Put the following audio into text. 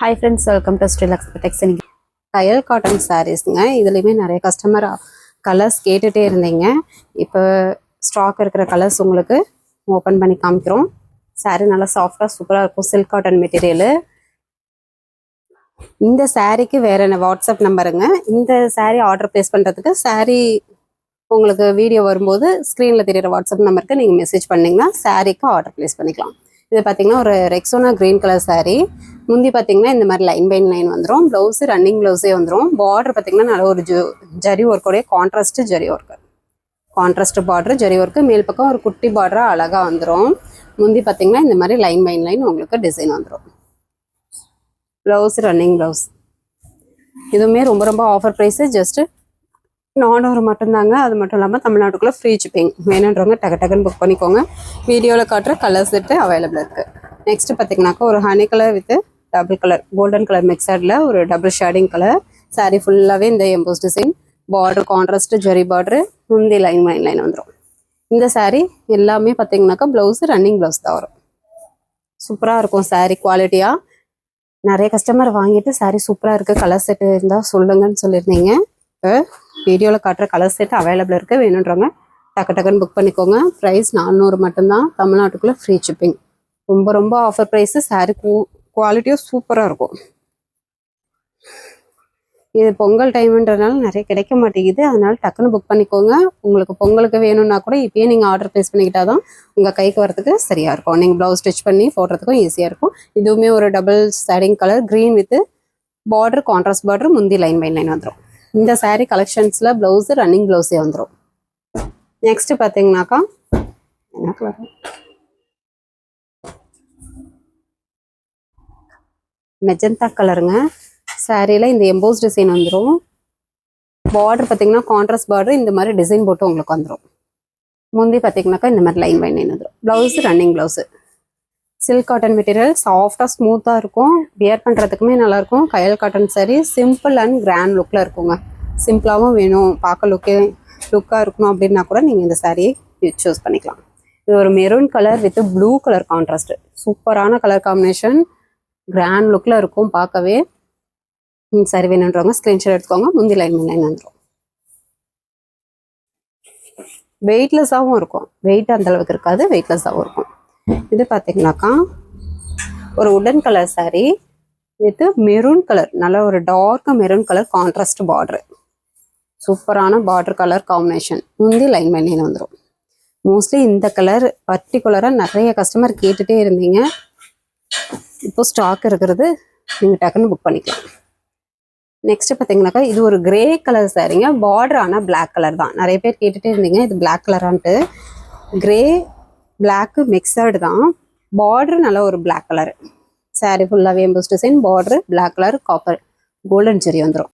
Hi friends welcome to Srilux Tex இன்னைக்கு cotton சாரீஸ்ங்க இதுலேயுமே நிறைய கஸ்டமர் கலர்ஸ் கேட்டுகிட்டே இருந்தீங்க. இப்போ ஸ்டாக் இருக்கிற கலர்ஸ் உங்களுக்கு ஓப்பன் பண்ணி காமிக்கிறோம். சாரீ நல்லா சாஃப்டாக சூப்பராக இருக்கும். சில்க் காட்டன் மெட்டீரியலு இந்த சாரீக்கு வேறு என்ன வாட்ஸ்அப் நம்பருங்க இந்த சாரீ ஆர்டர் ப்ளேஸ் பண்ணுறதுக்கு சாரீ உங்களுக்கு வீடியோ வரும்போது ஸ்க்ரீனில் தெரியுற வாட்ஸ்அப் நம்பருக்கு நீங்கள் மெசேஜ் பண்ணிங்கன்னா சாரீக்கு ஆர்டர் ப்ளேஸ் பண்ணிக்கலாம். இது பார்த்தீங்கன்னா ஒரு ரெக்ஸோனா க்ரீன் கலர் சாரீ முந்தி பார்த்தீங்கன்னா இந்த மாதிரி லைன் பை லைன் வந்துடும் ப்ளவுஸு ரன்னிங் ப்ளவுஸே வந்துடும் பார்டர் பார்த்தீங்கன்னா நல்ல ஒரு ஜு zari ஒர்க்கோடைய contrast zari work contrast border zari work மேல் பக்கம் ஒரு குட்டி பார்டராக அழகாக வந்துடும் முந்தி பார்த்தீங்கன்னா இந்த மாதிரி லைன் பை லைன் உங்களுக்கு டிசைன் வந்துடும் ப்ளவுஸ் ரன்னிங் ப்ளவுஸ் இதுவுமே ரொம்ப ரொம்ப ஆஃபர் ப்ரைஸு ஜஸ்ட்டு நானூறு மட்டும்தாங்க. அது மட்டும் இல்லாமல் தமிழ்நாட்டுக்குள்ளே ஃப்ரீ ஷிப்பிங் வேணுன்றவங்க டக்கு டக்குன்னு புக் பண்ணிக்கோங்க. வீடியோவில் காட்டுற கலர் செட்டு அவைலபிள் இருக்குது நெக்ஸ்ட்டு பார்த்தீங்கன்னாக்கா ஒரு honey colour with double colour golden colour மிக்சடில் ஒரு டபுள் ஷேடிங் கலர் saree ஃபுல்லாகவே இந்த emboss design border contrast zari border முந்தி லைன் மைன் லைன் வந்துடும் இந்த சாரீ எல்லாமே பார்த்தீங்கன்னாக்கா ப்ளவுஸு ரன்னிங் ப்ளவுஸ் தான் வரும். சூப்பராக இருக்கும் சாரீ குவாலிட்டியாக நிறைய கஸ்டமர் வாங்கிட்டு சாரீ சூப்பராக இருக்குது கலர் செட்டு இருந்தால் சொல்லுங்கன்னு சொல்லியிருந்தீங்க. இப்போ வீடியோவில் காட்டுற கலர் செட் அவைலபிள் இருக்குது வேணுன்றவங்க டக்கு டக்குன்னு புக் பண்ணிக்கோங்க. ப்ரைஸ் நானூறு மட்டும்தான். தமிழ்நாட்டுக்குள்ளே ஃப்ரீ ஷிப்பிங் ரொம்ப ரொம்ப ஆஃபர் ப்ரைஸு saree குவாலிட்டியும் சூப்பராக இருக்கும். இது பொங்கல் டைம்ன்றதுனால நிறைய கிடைக்க மாட்டேங்குது. அதனால டக்குன்னு புக் பண்ணிக்கோங்க. உங்களுக்கு பொங்கலுக்கு வேணும்னா கூட இப்பயே நீங்கள் ஆர்டர் ப்ளேஸ் பண்ணிக்கிட்டா தான் உங்கள் கைக்கு வரதுக்கு சரியாக இருக்கும். நீங்கள் ப்ளவுஸ் ஸ்டிச் பண்ணி போடுறதுக்கும் ஈஸியாக இருக்கும். இதுவுமே ஒரு double shading colour green with border contrast border முந்தி லைன் பை லைன் வந்துடும் இந்த சாரீ கலெக்ஷன்ஸில் ப்ளவுஸு ரன்னிங் ப்ளவுஸே வந்துடும் நெக்ஸ்ட் பார்த்தீங்கன்னாக்கா என்ன கலர் மெஜந்தா கலருங்க சாரியில் இந்த எம்போஸ் டிசைன் வந்துடும் பார்டர் பார்த்தீங்கன்னா கான்ட்ராஸ்ட் பார்டர் இந்த மாதிரி டிசைன் போட்டு உங்களுக்கு வந்துடும் முந்தி பார்த்தீங்கன்னாக்கா இந்த மாதிரி லைன் பண்ணி வந்துடும் blouse running blouse silk cotton material சாஃப்டாக ஸ்மூத்தாக இருக்கும். வியர் பண்ணுறதுக்குமே நல்லாயிருக்கும். Kayal cotton saree simple and grand லுக்கில் இருக்குங்க. சிம்பிளாகவும் வேணும். பார்க்க லுக்கே லுக்காக இருக்கணும் அப்படின்னா கூட நீங்கள் இந்த சாரியை சூஸ் பண்ணிக்கலாம். இது ஒரு maroon colour with blue colour contrast சூப்பரான கலர் காம்பினேஷன் கிராண்ட் லுக்கில் இருக்கும் பார்க்கவே. சரி வேணுன்றவங்க ஸ்க்ரீன்ஷாட் எடுத்துக்கோங்க. முந்தி லைன் லைன் வந்துடும் வெயிட்லெஸ்ஸாகவும் இருக்கும். வெயிட் அந்த அளவுக்கு இருக்காது. வெயிட்லெஸ்ஸாகவும் இருக்கும். இது பார்த்தீங்கன்னாக்கா ஒரு உடன் colour saree with maroon colour நல்ல ஒரு dark maroon colour contrast border சூப்பரான பார்டர் கலர் காம்பினேஷன் முந்தி லைன் பை வந்துடும் மோஸ்ட்லி இந்த கலர் பர்டிகுலராக நிறைய கஸ்டமர் கேட்டுகிட்டே இருந்தீங்க. இப்போ ஸ்டாக் இருக்கிறது நீங்கள் டக்குன்னு புக் பண்ணிக்கலாம். நெக்ஸ்ட் பார்த்தீங்கன்னாக்கா இது ஒரு கிரே கலர் சாரீங்க பார்டர் ஆனால் பிளாக் கலர் தான். நிறைய பேர் கேட்டுகிட்டே இருந்தீங்க இது பிளாக் கலரான்ட்டு கிரே பிளாக்கு மிக்சடு தான். பார்டர் நல்ல ஒரு பிளாக் கலர் சாரி ஃபுல்லாகவே emboss design border black colour copper golden zari வந்துடும்